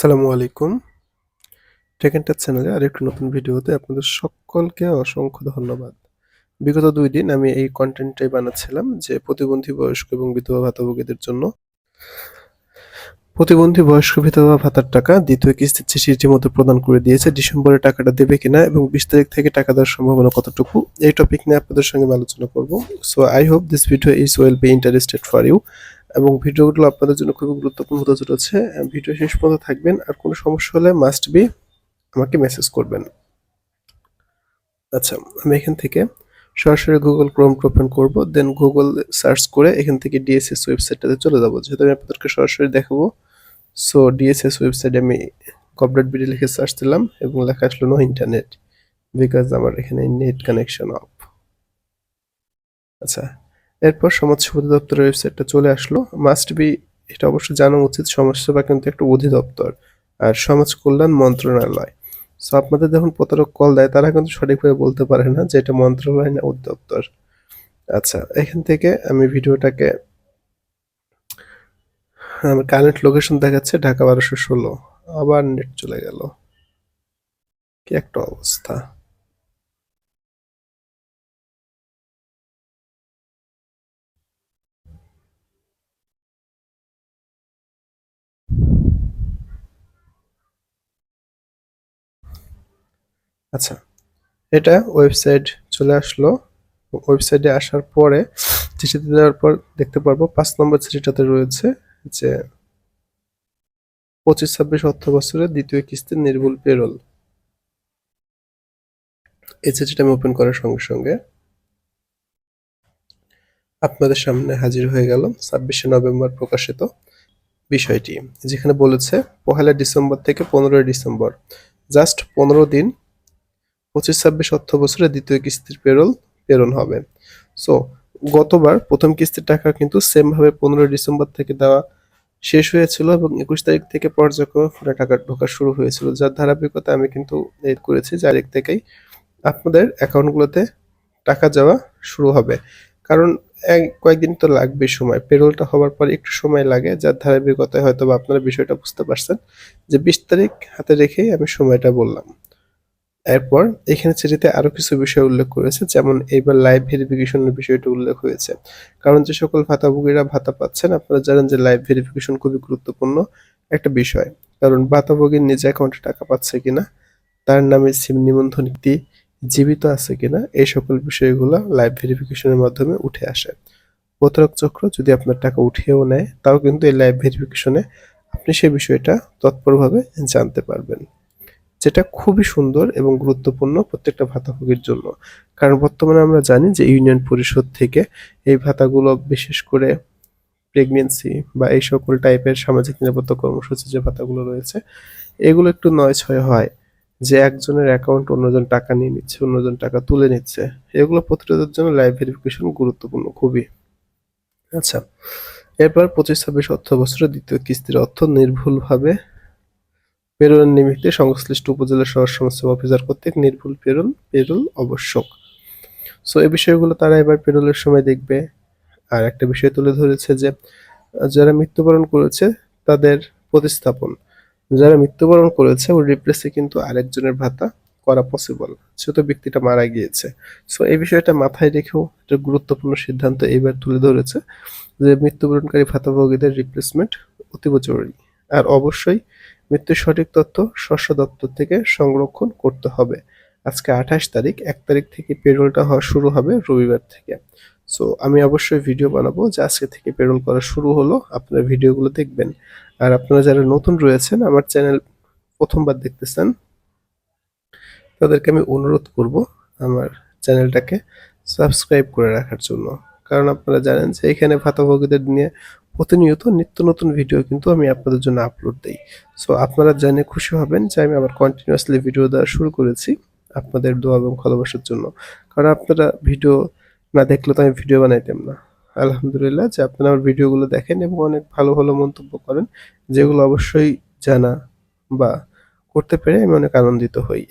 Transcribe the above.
আসসালামু আলাইকুম। টেকেনটার চ্যানেলে আরেকটি নতুন ভিডিওতে আপনাদের সকলকে অসংখ্য ধন্যবাদ। বিগত দুই দিন আমি এই কন্টেন্টটাই বানাচ্ছিলাম যে প্রতিবন্ধী বয়স্ক এবং বিধবা ভাতাভোগীদের জন্য প্রতিবন্ধী বয়স্ক বিধবা ভাতার টাকা দ্বিতীয় কিস্তির চেয়ে রীতিমতো প্রদান করে দিয়েছে। ডিসেম্বরে টাকাটা দেবে কিনা এবং বিশ তারিখ থেকে টাকা দেওয়ার সম্ভাবনা কতটুকু, এই টপিক নিয়ে আপনাদের সঙ্গে আলোচনা করব। So I hope this video is well be interested for you এবং ভিডিওগুলো আপনাদের জন্য খুবই গুরুত্বপূর্ণ হতে চলেছে। ভিডিও শেষ পর্যন্ত থাকবেন। আর কোনো সমস্যা হলে মাস্ট বি আমাকে মেসেজ করবেন। আচ্ছা আমি এখান থেকে সরাসরি গুগল ক্রোম ওপেন করব। দেন গুগল সার্চ করে এখান থেকে ডিএসএস ওয়েবসাইটটাতে চলে যাব। যেহেতু আমি আপনাদেরকে সরাসরি দেখাবো সো ডিএসএস ওয়েবসাইটে আমি কপডেট বিডি লিখে সার্চ দিলাম এবং লেখা আসলো নো ইন্টারনেট বিকজ আমার এখানে নেট কানেকশন অফ আচ্ছা এরপর সমাজ সেবা দপ্তরের ওয়েবসাইটটা চলে আসলো। মাস্ট বি এটা অবশ্যই জানা উচিত সমাজসেবা কিন্তু একটা অধিদপ্তর আর সমাজ কল্যাণ মন্ত্রণালয়। সো আপনাদের যখন প্রতারক কল দেয়, তারা কিন্তু সঠিকভাবে বলতে পারে না যে এটা মন্ত্রণালয় না অধিদপ্তর। আচ্ছা এখান থেকে আমি ভিডিওটাকে আমার কারেন্ট লোকেশন দেখাচ্ছে, ঢাকা বারোশো ষোলো। আবার নেট চলে গেল। কি একটা অবস্থা। আচ্ছা এটা ওয়েবসাইট চলে আসলো। ওয়েবসাইটে আসার পরে চিঠিতে দেওয়ার পর দেখতে পারব, পাঁচ নম্বর চিঠিটাতে রয়েছে যে পঁচিশ ছাব্বিশ অর্থ বছরের দ্বিতীয় কিস্তির নির্ভুল পেরোল এই চিঠিটা আমি ওপেন করার সঙ্গে সঙ্গে আপনাদের সামনে হাজির হয়ে গেল ছাব্বিশে নভেম্বর প্রকাশিত বিষয়টি। যেখানে বলেছে, পহেলা ডিসেম্বর থেকে পনেরোই ডিসেম্বর, জাস্ট পনেরো দিন পঁচিশ, ছাব্বিশ অর্থ বছরে দ্বিতীয় কিস্তির পেরোল প্রেরণ হবে। সো গতবার প্রথম কিস্তির টাকা কিন্তু সেমভাবে পনেরোই ডিসেম্বর থেকে দেওয়া শেষ হয়েছিল এবং একুশ তারিখ থেকে পর্যায়ক্রমে টাকা ঢোকা শুরু হয়েছিল, যার ধারাবাহিকতা আমি কিন্তু করেছি যার এক থেকেই। আপনাদের অ্যাকাউন্টগুলোতে টাকা যাওয়া শুরু হবে। কারণ এক, কয়েকদিন তো লাগবে সময়। পেরোলটা হওয়ার পর একটু সময় লাগে, যার ধারাবাহিকতায় হয়তো বা আপনারা বিষয়টা বুঝতে পারছেন যে বিশ তারিখ হাতে রেখেই আমি সময়টা বললাম। এরপর এখানে চিঠিতে আরও কিছু বিষয় উল্লেখ করেছে, যেমন এইবার লাইভ ভেরিফিকেশনের বিষয়টা উল্লেখ হয়েছে। কারণ যে সকল ভাতাভোগীরা ভাতা পাচ্ছেন, আপনারা জানেন যে লাইভ ভেরিফিকেশন খুবই গুরুত্বপূর্ণ একটা বিষয়। কারণ ভাতাভোগীর নিজ অ্যাকাউন্টে টাকা পাচ্ছে কিনা, তার নামে সিম নিবন্ধন নীতি জীবিত আছে কিনা, এই সকল বিষয়গুলো লাইভ ভেরিফিকেশনের মাধ্যমে উঠে আসে। প্রতারক চক্র যদি আপনার টাকা উঠিয়েও নেয়, তাও কিন্তু এই লাইভ ভেরিফিকেশনে আপনি সেই বিষয়টা তৎপরভাবে জানতে পারবেন। যেটা খুবই সুন্দর এবং গুরুত্বপূর্ণ প্রত্যেকটা ভাতাভোগীর জন্য। কারণ বর্তমানে আমরা জানি যে ইউনিয়ন পরিষদ থেকে এই ভাতাগুলো বিশেষ করে প্রেগনেন্সি বা এই সকল টাইপের সামাজিক নিরাপত্তা কর্মসূচি যে ভাতাগুলো রয়েছে, এগুলো একটু নয় ছয় হয় যে একজনের অ্যাকাউন্ট অন্যজন টাকা নিয়ে নিচ্ছে, অন্যজন টাকা তুলে নিচ্ছে। এগুলো প্রতিরোধের জন্য লাইভ ভেরিফিকেশন গুরুত্বপূর্ণ খুবই। আচ্ছা এরপর পঁচিশ ছাব্বিশ অর্থ বছরের দ্বিতীয় কিস্তির অর্থ নির্ভুলভাবে প্রেরণের নিমিত্তে সংশ্লিষ্ট উপজেলা সহজ সমস্যা অফিসার কর্তৃক নির্ভুল প্রেরণ পেরোল আবশ্যক। সো এই বিষয়গুলো তারা এবার পেরোলের সময় দেখবে। আর একটা বিষয় তুলে ধরেছে যে, যারা মৃত্যুবরণ করেছে, তাদের প্রতিস্থাপন। যারা মৃত্যুবরণ করেছে, ওর রিপ্লেসে কিন্তু আরেকজনের ভাতা করা পসিবল যেহেতু ব্যক্তিটা মারা গিয়েছে। সো এই বিষয়টা মাথায় রেখেও একটা গুরুত্বপূর্ণ সিদ্ধান্ত এবার তুলে ধরেছে যে, মৃত্যুবরণকারী ভাতাভোগীদের রিপ্লেসমেন্ট অতীব জরুরি আর অবশ্যই মৃত্যুর সঠিক তথ্য শস্য দপ্তর থেকে সংরক্ষণ করতে হবে। আজকে আঠাশ তারিখ, এক তারিখ থেকে পেরোলটা হওয়া শুরু হবে রবিবার থেকে। সো আমি অবশ্যই ভিডিও বানাবো যে আজকে থেকে পেরোল করা শুরু হলো, আপনারা ভিডিওগুলো দেখবেন। আর আপনারা যারা নতুন রয়েছেন, আমার চ্যানেল প্রথমবার দেখতেছেন, তাদেরকে আমি অনুরোধ করব আমার চ্যানেলটাকে সাবস্ক্রাইব করে রাখার জন্য। কারণ আপনারা জানেন যে এখানে ভাতাভোগীদের নিয়ে প্রতিনিয়ত নিত্য নতুন ভিডিও কিন্তু আমি আপনাদের জন্য আপলোড দিই। সো আপনারা জেনে খুশি হবেন যে আমি আবার কন্টিনিউয়াসলি ভিডিও দেওয়া শুরু করেছি আপনাদের দোয়া এবং ভালোবাসার জন্য। কারণ আপনারা ভিডিও না দেখলে তো আমি ভিডিও বানাইতাম না। আলহামদুলিল্লাহ যে আপনারা আমার ভিডিওগুলো দেখেন এবং অনেক ভালো ভালো মন্তব্য করেন, যেগুলো অবশ্যই জানা বা করতে পেরে আমি অনেক আনন্দিত হই।